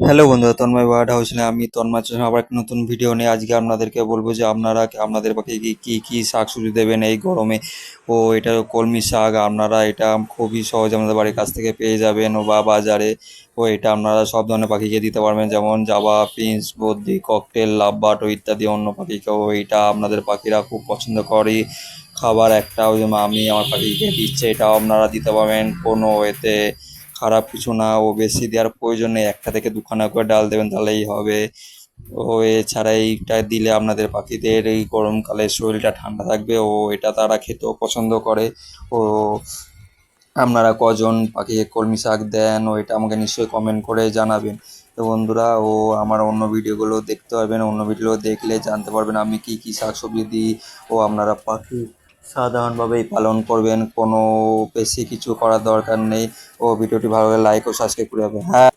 Hello বন্ধুরা, Tanmoy bird হাউসে আমি তন্ময় আবার একটা নতুন ভিডিও নিয়ে আজকে আপনাদেরকে বলব যে আপনারা আপনাদের পাখি কি কি শাক সবজি দেবেন এই গরমে? ও, এটা কলমি শাক, আপনারা এটা খুবই সহজ আপনাদের বাড়ির কাছ থেকে পেয়ে যাবেন। ও, বা বাজারে, ও, এটা আপনারা সব ধরনের পাখিকে দিতে পারবেন। যেমন জাবা প্রিন্স বদ্রি, ককটেল লাভবাট ও ইত্যাদি অন্য পাখিকেও এটা আপনাদের পাখিরা খুব পছন্দ করে। খাবার একটা ওই আমি আমার পাখিকে দিচ্ছে, এটাও আপনারা দিতে পারবেন কোনো এতে খারাপ কিছু না, ও বেশি দেওয়ার প্রয়োজন নেই। একটা থেকে দুখানা করে ডাল দেবেন, তাহলেই হবে। ও এছাড়া এইটা দিলে আপনাদের পাখিদের এই গরমকালে শরীরটা ঠান্ডা থাকবে। ও এটা তারা খেতেও পছন্দ করে। ও আপনারা কজন পাখিকে কলমি শাক দেন, ও এটা আমাকে নিশ্চয়ই কমেন্ট করে জানাবেন। তো বন্ধুরা, ও আমার অন্য ভিডিওগুলো দেখতে পারবেন। অন্য ভিডিও দেখলে জানতে পারবেন আমি কি কি শাক সবজি দিই। ও আপনারা পাখি সাধারণভাবেই পালন করবেন। কোনো বেশি কিছু করার দরকার নেই। ও ভিডিওটি ভালো লাগলে লাইক ও সাবস্ক্রাইব করে হ্যাঁ।